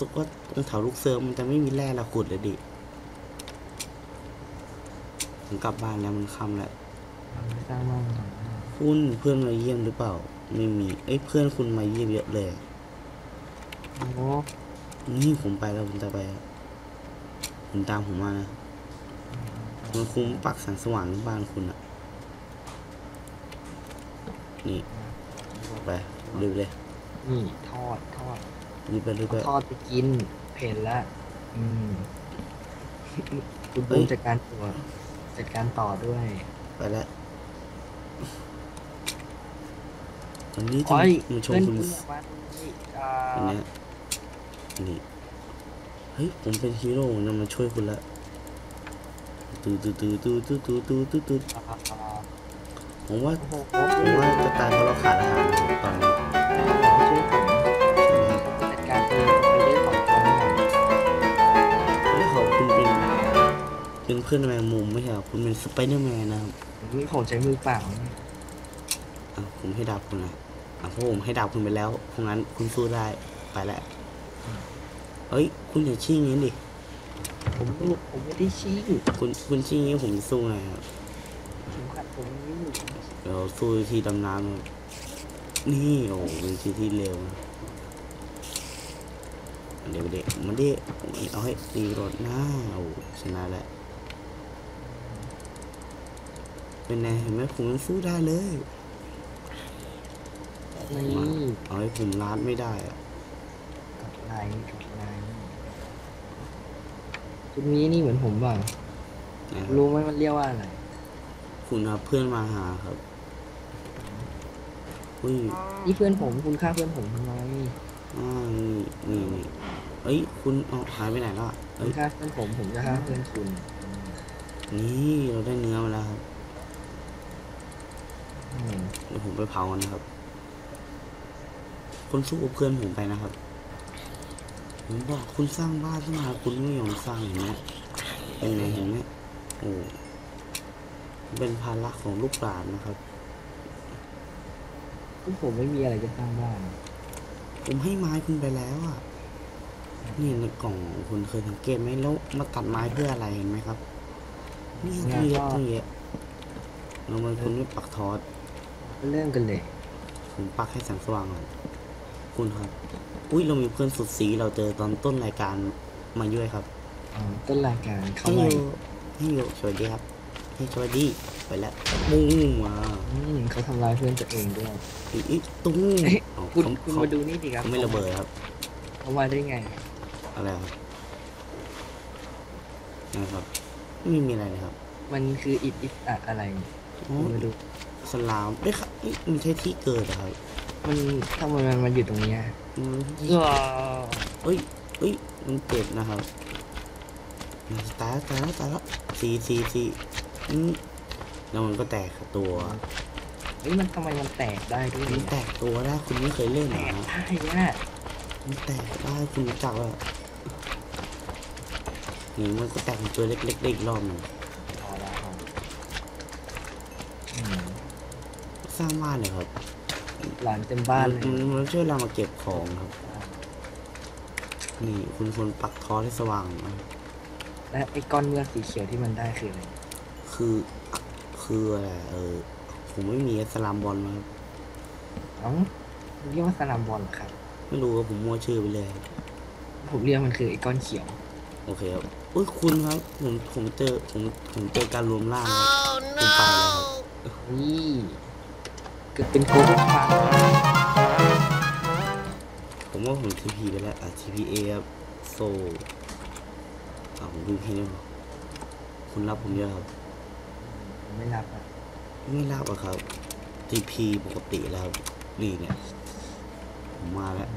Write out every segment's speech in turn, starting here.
สึกว่าตรงแถวลูกเซิร์ฟมันจะไม่มีแร่ละขุดเลยดิผมกลับบ้านแล้วมันค่ำแล้วสร้างบ้านก่อนคุณเพื่อนมาเยี่ยมหรือเปล่า ไม่มี เอ้ยเพื่อนคุณมาเยี่ยมเยอะเลยโอ้โหนี่ผมไปแล้วผมจะไปอะผมตามผมมานะมันคุ้มปักแสงสว่างบ้านคุณอะนี่ ไปดูเลยนี่ทอดทอด รีบไปรีบไปเอาทอดไปกินเผ็ดละอืมคุณเฮ้บุ้ยมจัดการตัวจัดการต่อด้วยไปแล้ววันนี้จะโอ้ยมาชมเพื่อนคุณคุณอยากมาตรงนี้อ่าอันเนี้ยนี่เฮ้ยผมเป็นฮีโร่ผมจะมาช่วยคุณละตูตูตูตูตูตูตูตูตูอ่าอ่าผมว่าโอ้โหผมว่าจะตายเพราะเราขาดอาหารนะครับตอนนี้ขอ เป็นเพื่อนแมงมุมไม่ใช่เหรอคุณเป็นสไปเดอร์แมนนะครับนี่ผมใช้มือเปล่าเนี่ยอะผมให้ดาบคุณนะอะเพราะผมให้ดาบคุณไปแล้วเพราะงั้นคุณสู้ได้ไปแล้วเฮ้ย คุณอย่าชี้งี้ดิผมไม่ผมไม่ได้ชี้คุณคุณชี้งี้ผมจะสู้ไงครับผมขัดผมนี่เดี๋ยวสู้ที่ดำน้ำครับนี่โอ้โหเป็นที่ที่เร็วนะเดี๋ยวเด็กมันดิเอาให้ตีรถหน้าโอ้โหชนะแล้ว เป็นไงเห็นไหมผมยังสู้ได้เลยนี่เอาให้ผมลาดไม่ได้อะกับไลน์กับไลน์ชุดนี้นี่เหมือนผมเปล่านะครับรู้ไหมมันเรียกว่าอะไร คุณครับเพื่อนมาหาครับอุ้ยนี่เพื่อนผมคุณฆ่าเพื่อนผมทำไมอ่านี่นี่นี่เอ้ย คุณเอาหายไปไหนแล้วอะคุเอ้ณยฆ่าเพื่อนผมผมจะฆ่าเพื่อนคุณ นี่เราได้เนื้อมาแล้วครับอืม เดี๋ยวผมไปเผากันนะครับคุณสู้กับเพื่อนผมไปนะครับ ผมบอกคุณสร้างบ้านขึ้นมาคุณไม่ยอมสร้างเห็นไหมเป็นไงเห็นไหมโอ้เป็นภาระของลูกหลานนะครับพวกผมไม่มีอะไรจะสร้างบ้าน ผมให้ไม้คุณไปแล้วอะ นี่ในกล่องของคุณเคยสังเกตไหมแล้วมาตัดไม้เพื่ออะไรเห็นไหมครับ นี่ตั้งเยอะตั้งเยอะแล้วทำไมคุณไม่ปักทอด เริ่มกันเลยผมปักให้แสงสว่างก่อนคุณครับ อุ้ยเรามีเพื่อนสุดสีเราเจอตอนต้นรายการมาด้วยครับอ่าต้นรายการเข้าให้มาโยให้โยสวัสดีครับให้สวัสดีไปแล้วปุ้งมาอืมเขาทำร้ายเพื่อนตัวเองด้วยอีอีตุ้งเอ๊ะอ๋อคุณเขาคุณเขามาดูนี่ดิครับเขาไม่ระเบิดครับเขามาได้ไงอะไรครับนะครับไม่มีอะไรเลยครับ มันคืออิดอิดอะอะไรอ๋อคุณมาดูสลามเอ้ยครับ เอ้ยมันใช่ที่เกิดเหรอครับมันทำไมมันมาอยู่ตรงเนี้ยอืมว้าวเอ้ยเอ้ยมันเจ็บนะครับตายแล้วตายแล้วตายแล้วสี่สี่สี่อืมแล้วมันก็แตกตัวเฮ้ยมันทำไมมันแตกได้ด้วยมันเนี่ยแตกตัวได้คุณไม่เคยเล่นแตเหรอกฮะได้เนี่ยมันแตกได้คุณรู้จักว่านี่มันก็แตกเป็นตัวเล็กๆได้อีกรอบหนึ่ง พอแล้วครับอืม สร้างบ้านเลยครับหลานเต็มบ้านเลยมันมันช่วยเรามาเก็บของครับ นี่คุณควรปักทอให้สว่างนะและไอ้ก้อนเมือกสีเขียวที่มันได้คืออะไรคือคืออะไรเออผมไม่มีสลามบอลมาครับเอ้าเรียกว่าสลามบอลเหรอครับ ไม่รู้ว่าผมมั่วชื่อไปเลย ผมเรียกมันคือไอ้ก้อนเขียว โอเคครับอุ้ยคุณครับ ผมผมเจอผมผมเจอการรวมร่างครับผมไปแล้วครับ นี่เกิดเป็นโกลด์ฟาร์มผมว่าผม TP ไปแล้วอะ TPA ครับโซอะผมดูพี่นี่มาคุณรับผมเยอะครับผมไม่รับอะไม่รับอะครับ TP ปกติแล้วครับนี่เนี่ยผมมาแล้ว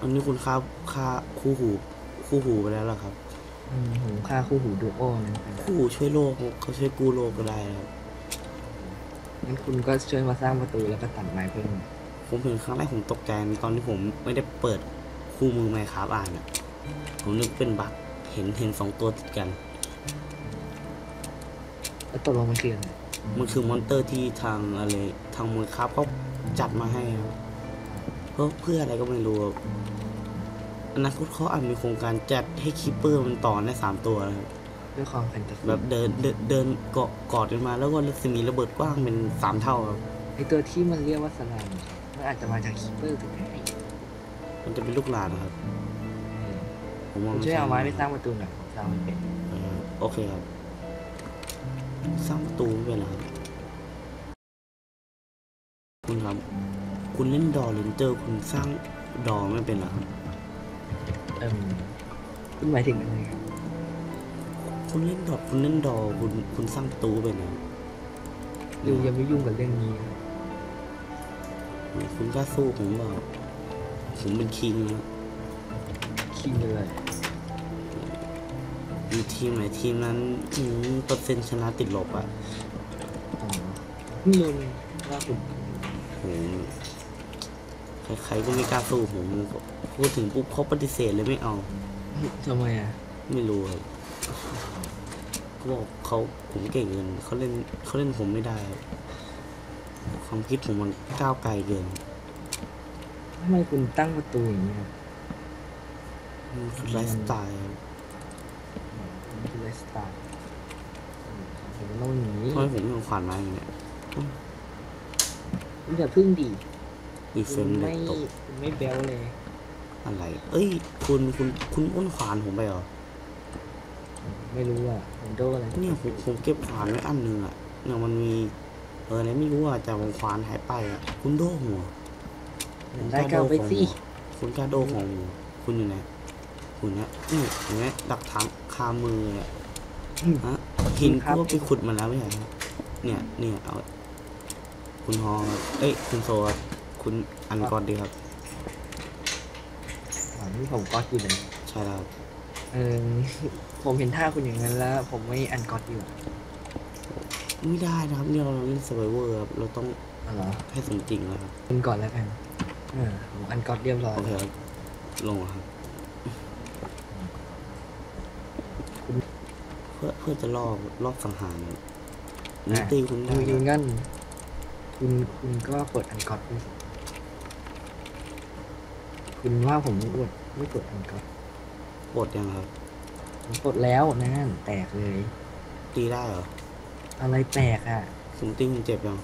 อันนี้คุณค่าค่าคู่หูคู่หูไปแล้วเหรอครับอืมผมฆ่าคู่หูดูโอนะคู่หูช่วยโลกเขาช่วยกู้โลกก็ได้นะครับ งั้นคุณก็ช่วยมาสร้างประตูแล้วก็ตัดไม้เพิ่มผมเห็นครั้งแรกผมตกใจตอนที่ผมไม่ได้เปิดคู่มือไมครับอ่านอะ ผมนึกเป็นบั๊กเห็นเห็นสองตัวติดกันแล้วตกลงมันคืออะไรมันคือมอนเตอร์ที่ทางอะไรทางมือครับเขาจัดมาให้ครับเพื่อเพื่ออะไรก็ไม่รู้ครับอนาคตเขาอาจมีโครงการจัดให้คิปเปอร์มันต่อได้สามตัวนะครับ ด้วยความแฟนตาซีแบบเดินเดินเดินเกาะกอดกันมา แล้วก็รัศมีระเบิดกว้างเป็นสามเท่าครับไอตัวที่มันเรียกว่าสลามมันอาจจะมาจากคีเปอร์ถูกไหมมันจะเป็นลูกหลานนะครับ ผมว่าผมมันช่วยเอาไม้ไปใสร้างประตูหน่อยผมสร้างไม่เป็นเออโอเคครับ สร้างประตูไม่เป็นเหรอครับ คุณครับ คุณเล่นดอร์เลนเจอร์คุณสร้างดอไม่เป็นเหรอครับเอิ่มคุณหมายถึงอะไรครับ คุณเล่นดอทคุณเล่นดอคุณคุณสร้างประตูเป็นเหรอดูยังไม่ยุ่งกับเรื่องนี้ครับคุณกล้าสู้ผมเปล่าผมเป็นคิงนะคิงเลยมีทีมไหนทีมนั้นอืมเปอร์เซ็นต์ชนะติดลบอะอ๋อเพิ่งรู้เลยว่าคุณผมใครๆก็ไม่กล้าสู้ผมพูดถึงปุ๊บเขาปฏิเสธเลยไม่เอาทำไมอะ ไม่รู้ครับ เขาบอกเขาผมเก่งเกินเขาเล่นเขาเล่นผมไม่ได้ครับความคิดผมมันก้าวไกลเกินทำไมคุณตั้งประตูอย่างนี้ครับมันคือไลฟ์สไตล์ครับมันคือไลฟ์สไตล์อืมผมต้องอย่างนี้ทำไมผมไม่เอาขวานไม้อย่างเนี้ยคุณอย่าพึ่งดีอีเฟคุมณเลไม่ยตกคุณไม่แบลเลย อะไร เอ้ย คุณคุณคุณอ้นขวานผมไปเหรอ ไม่รู้อะผมโดนอะไรเนี่ยผมผมเก็บขวานไว้อันหนึงอะเนี่ยมันมี เอออะไรไม่รู้อะแต่ผมขวานหายไปอะ คุณโดหัวได้ก็เอาไปสิคุณกล้าโดของหัวคุณอยู่ไหนคุณเนี่ยนี่เห็นไหมหลักฐานคามือเลยอะอืมฮะหินครักูบก็ไปขุดมาแล้วไม่ใช่ครับเนี่ยเนี่ยเอา คุณฮอครับเอ้ยคุณโซครับคุณอันก่อนดีครับอ๋อนี่ผมก็อยู่เลยใช่แล้วครับ เออ ผมเห็นท่าคุณอย่างนั้นแล้ว ผมไม่อันกอดดีกว่าไม่ได้นะครับเนี่ยเราเล่น s ซ r v เวอร์ครับเราต้องอ๋อเหรอให้สมจริงแล้วครับคุณก่อนแล้วกันเออผมอันกอดเรียบร้อยโอเคครับลงครับเพื่อเพื่อจะลอบลอบสังหารครับนี่ตีคุณได้ดูคยิรังบงั้นคุณคุณก็เปิดอันกอดด้วยสิคุณว่าผมไม่อวดไม่เปิดอันกอด ปลดยังครับ ผมกดแล้วนั่นแตกเลย ตีได้เหรอ อะไรแตกอะสมติ้งเจ็บยัง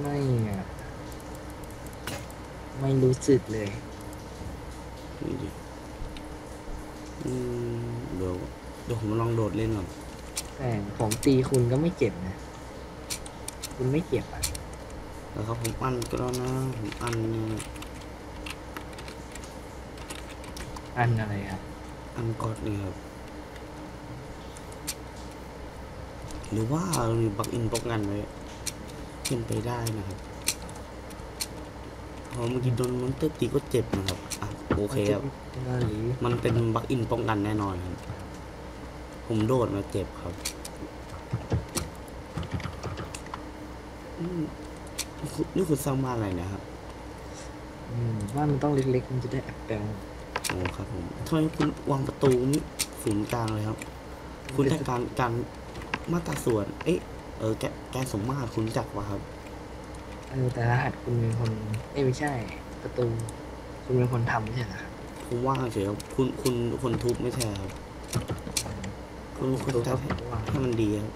ไม่อะไม่รู้สึกเลย นี่ดิอืมเดี๋ยวเดี๋ยวผมลองโดดเล่นก่อน แต่ผมตีคุณก็ไม่เจ็บนะ คุณไม่เจ็บอะ แล้วครับผมอันก็แล้วนะ ผมอันเนี่ย อันอะไรครับ อันกอดนี่ครับ หรือว่าเรามีบักอินป้องกันไว้เป็นไปได้นะครับเพราะเมื่อกี้โดนมอนเตอร์ตีก็เจ็บนะครับอะโอเคครับว่าหรือมันเป็นบักอินป้องกันแน่นอนครับ ผมโดดมาเจ็บครับอืมคุณนี่คุณสร้างบ้านอะไรเนะครับ อืมว่ามันต้องเล็กๆ มันจะได้แอบแปลง โอ้ครับผมทำไมคุณวางประตูนี่ศูนย์กลางเลยครับ คุณได้การการมาตราส่วน เอ๊ะเออแกแกสมมาตรคุณรู้จักวะครับเออแต่รหัสคุณเป็นคนเอ้ยไม่ใช่ ประตู คุณเป็นคนทำไม่ใช่เหรอครับผมว่างเฉยครับคุณคุณคนทุบไม่ใช่ครับ คุณคุณตัวจะก็ผมว่าให้มันดีครับ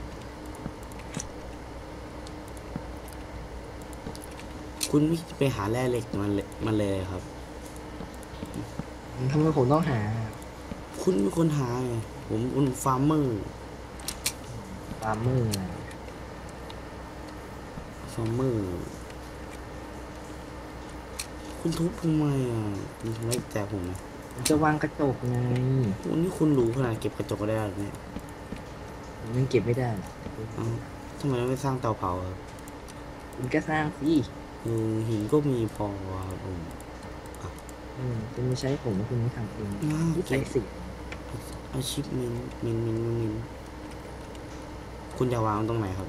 คุณไม่ไปหาแร่เหล็กมันเลยมันเลยครับ ทำไมผมต้องหา คุณเป็นคนหาไงผมเป็นฟาร์มเมอร์ฟาร์มเมอร์อะไรฟาร์มเมอร์คุณทุบทำไมอะคุณทำไมแจกผมนะผมจะวางกระจกไงวันนี้คุณรู้ขนาดเก็บกระจกก็ได้หรือเนี่ยผมยังเก็บไม่ได้เอ้าทำไมไม่สร้างเตาเผาครับคุณก็สร้างสิเออหินก็มีพอครับผม อืมคุณไม่ใช้ผมคุณไม่ทำเองน่าที่เก็ใส่บสิอาชีพมินมินมินมินมินคุณจะวางตรงไหนครับ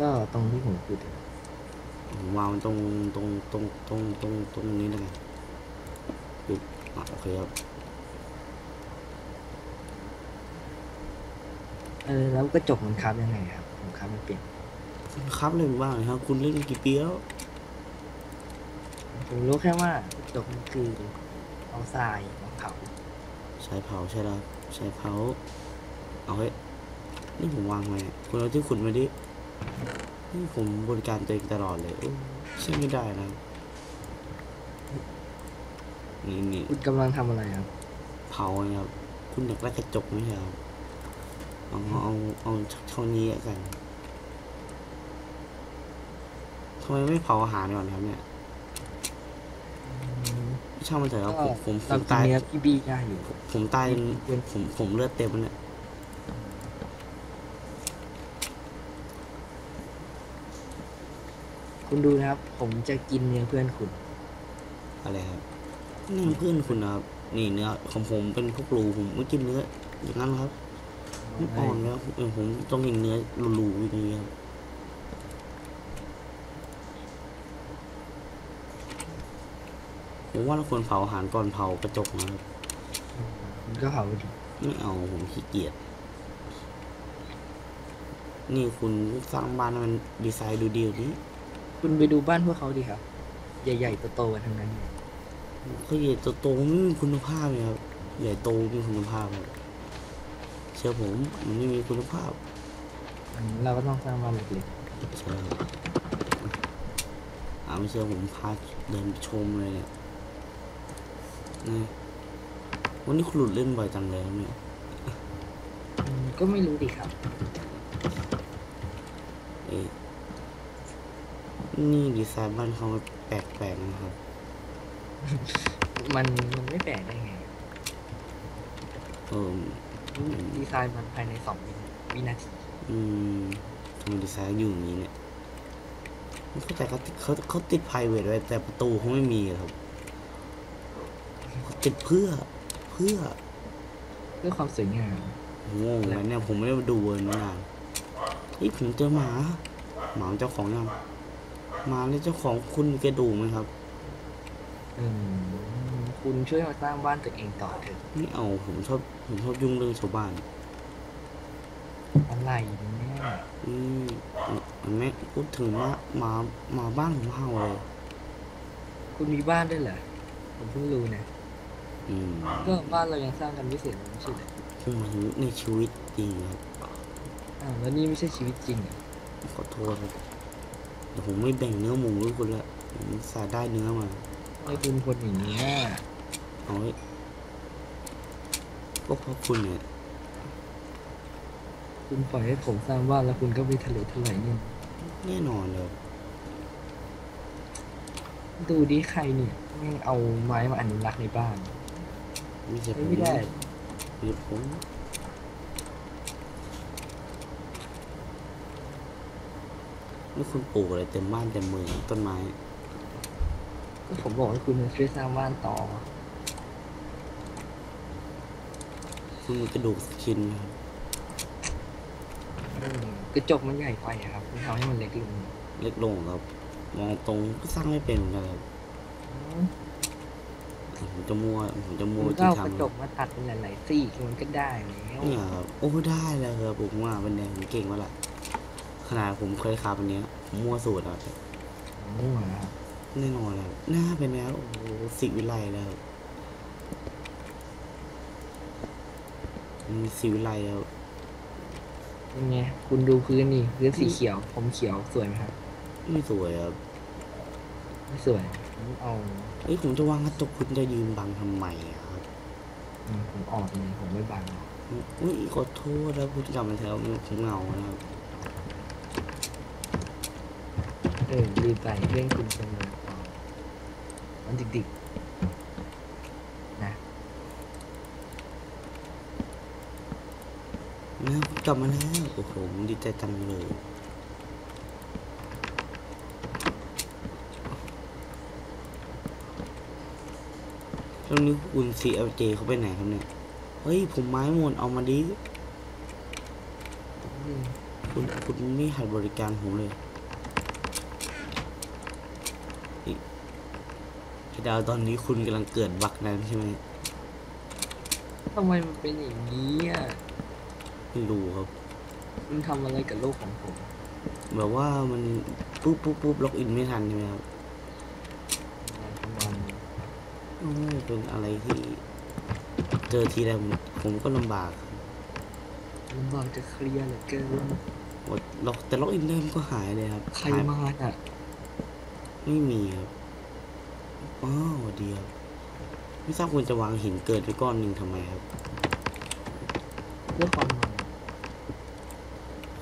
ก็ตรงที่ผมพูดถึงผมวางตรงตรงตรงตรงตรงตรงนี้แล้วกันปึ๊บอะโอเคครับเออแล้วกระจกมันคับยังไงครับผมคับไม่เป็น คุณครับเลยบ้างเลยครับ คุณเล่นกี่ปีแล้ว ผมรู้แค่ว่ากระจกมันคือเอาทรายมาเผาใช้เผาใช่แล้วใช้เผาเอาไว้นี่ผมวางไว้คุณเอาที่ขุดมาดินี่ผมบริการตัวเองตลอดเลยโอ้ใช่ไม่ได้นะนี่นี่คุณกำลังทำอะไรครับ เผาไงครับ คุณอยากได้กระจกไหมครับเอาเอาเอาเท่านี้แล้วกันทำไมไม่เผาอาหารก่อนครับเนี่ย ช่างมันเถอะครับผมผมผเรามกินตายเนื้อพี่บี้ย่างอยู่ ผมตายจนเป็นผมผมเลือดเต็มแล้วเนี่ยคุณดูนะครับ ผมจะกินเนื้อเพื่อนคุณ อะไรครับนี่เพื่อนคุณนะครับนี่เนื้อของผมเป็นพวกรูผมไม่กินเนื้ออย่างนั้นครับไม่อ่อนแล้วเออผมต้องกินเนื้อรูๆอย่างนี้ครับ ผมว่าเราควรเผาอาหารก่อนเผากระจกนะครับคุณก็เผาไปดิไม่เอาผมขี้เกียจนี่คุณสร้างบ้านให้มันดีไซน์ดูดีกว่านี้คุณไปดูบ้านพวกเขาดิครับ ใหญ่ๆโตๆกันทั้งนั้นเลยก็ใหญ่โตๆไม่มีคุณภาพเลยครับใหญ่โตมีคุณภาพครับเชื่อผมมันไม่มีคุณภาพอันนี้เราก็ต้องสร้างบ้านเล็กใช่ครับอ่าไม่เชื่อผมพาเดินชมเลยเนี่ย นี่วันนี้คุณหลุดเล่นบ่อยจังเลยครับเนี่ยๆอืมก็ไม่รู้ดิครับ เอ๊ะนี่ดีไซน์บ้านเขาแปลกๆนะครับ มันมันไม่แปลกได้ไง เออดีไซน์มันภายในสองวิวินาที อืมทำไมดีไซน์อยู่อย่างนี้เนี่ยไม่เข้าใจเขาติดเขาเขาติดไพรเวทไว้แต่ประตูเขาไม่มีอะครับเขา ติดเพื่อเพื่อเพื่อความสวยงามผมงงเลยเนี่ยผมไม่ได้มาดูเลยมานานเฮ้ยผมเจอหมา หมาเจ้าของยังหมาเนี่ยเจ้าของคุณมีกระดูกไหมครับ อืมคุณช่วยมาสร้างบ้านตัวเองต่อเถอะไม่เอาผมชอบผมชอบยุ่งเรื่องชาวบ้าน อะไรเนี่ยอืมเห็นไหมพูดถึงหมาหมาหมาบ้านผมเห่าเลย คุณมีบ้านด้วยเหรอ ผมเพิ่งรู้นะ อืมก็บ้านเรายังสร้างกันไม่เสร็จเลยไม่ใช่เหรอผมหมายถึงในชีวิตจริงครับอ่าวแล้วนี่ไม่ใช่ชีวิตจริงเหรอขอโทษครับเดี๋ยวผมไม่แบ่งเนื้อหมูให้คุณละผมสาได้เนื้อมาทำไมคุณคนอย่างนี้ยเอาไว้ก็เพราะคุณเนี่ยคุณปล่อยให้ผมสร้างบ้านแล้วคุณก็ไปทะเลทลายเนี่ยแน่นอนเลยดูดิใครเนี่ยแม่งเอาไม้มาอนุรักษ์ในบ้าน ไม่ใช่ผมไม่ได้ไม่ใช่ผมนี่คุณปลูกอะไรเต็มบ้านเต็มเมืองต้นไม้ก็ผมบอกให้คุณช่วยสร้างบ้านต่อ คุณมีกระดูกสักชิ้นไหมครับอืมกระจกมันใหญ่ไปอะครับมันทำให้มันเล็กลง เล็กลงครับ มองตรงก็สร้างไม่เป็นเหมือนกันครับ ผมจะมัวผมจะมัคุวณก็ที่เอากทำระจกมาตัดเป็นหลายๆซี่มันก็ได้แล้วเนี่ยครับโอ้ได้แล้วครับผมว่าเป็นแนวผมเก่งมาละขนาดผมเคยขับอันเนี้ยผมมั่วสูตรอะมั่วนะครับแน่นอนแล้วหน้าเป็นแล้วโอ้โหสิวิไลแล้วมีสิวิไลแล้วเป็นไงคุณดูพื้นนี่พื้นสีเขียว ผมเขียวสวยไหมครับ ไม่สวยครับไม่สวย ผมเอาเอ้ยผมจะวางกระจกคุณจะยืนบังทำไมอะครับอืมผมออกเลยผมไม่บังหรอกอุ้ยขอโทษแล้วคุณกลับมาแถวผมเหงานะครับเออลืมไปเรื่องคุณเป็นเลยต่อมันดิกๆนะนะผมกลับมาแล้วโอ้โหผมดีใจจังเลย แล้วนี่คุณ CLJ เขาไปไหนครับเนี่ย เฮ้ย ผมไม้หมดเอามาดิอืมคุณคุณไม่หัดบริการผมเลยอีกพี่ดาวตอนนี้คุณกำลังเกิดบักนั้นใช่ไหมทำไมมันเป็นอย่างนี้อะไม่รู้ครับ มันทำอะไรกับโลกของผม แบบว่ามันปุ๊บปุ๊บปุ๊บล็อกอินไม่ทันใช่ไหมครับ อะไรประมาณนี้ โอ้ย เป็นอะไรที่เจอทีไรผมผมก็ลำบากครับลำบากจะเคลียร์เหลือเกินโอ้ยล็อกแต่ล็อกอินเดิมก็หายเลยครับใครหายมาอะไม่มีครับอ้าวเดียวไม่ทราบคุณจะวางหินเกิดไปก้อนหนึ่งทำไมครับเพื่อความมัน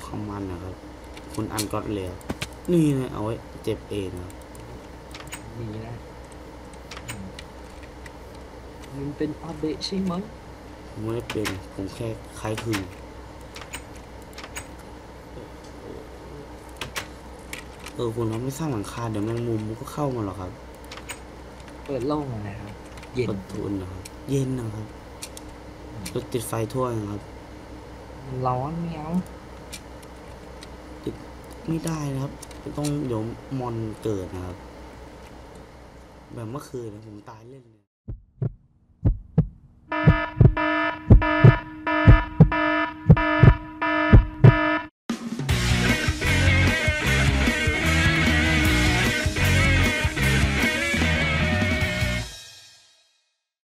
ความมันนะครับ คุณอันก็อตเลยครับนี่นะเอาไว้เจ็บเองครับมีนะอืม มันเป็นอาเบะใช่ไหมผมไม่ได้เป็น ผมแค่คล้ายคลึงเออคุณเราไม่สร้างหลังคาเดี๋ยวแมงมุมมันก็เข้ามาหรอกครับ เปิดโล่งอะไรครับ เย็นเปิดทุนนะครับ เย็นนะครับรถติดไฟทั่วนะครับมันร้อนเมียวไม่ได้นะครับ ต้องเดี๋ยวมอนเกิดนะครับ แบบเมื่อคืนนะผมตายเล่นเลย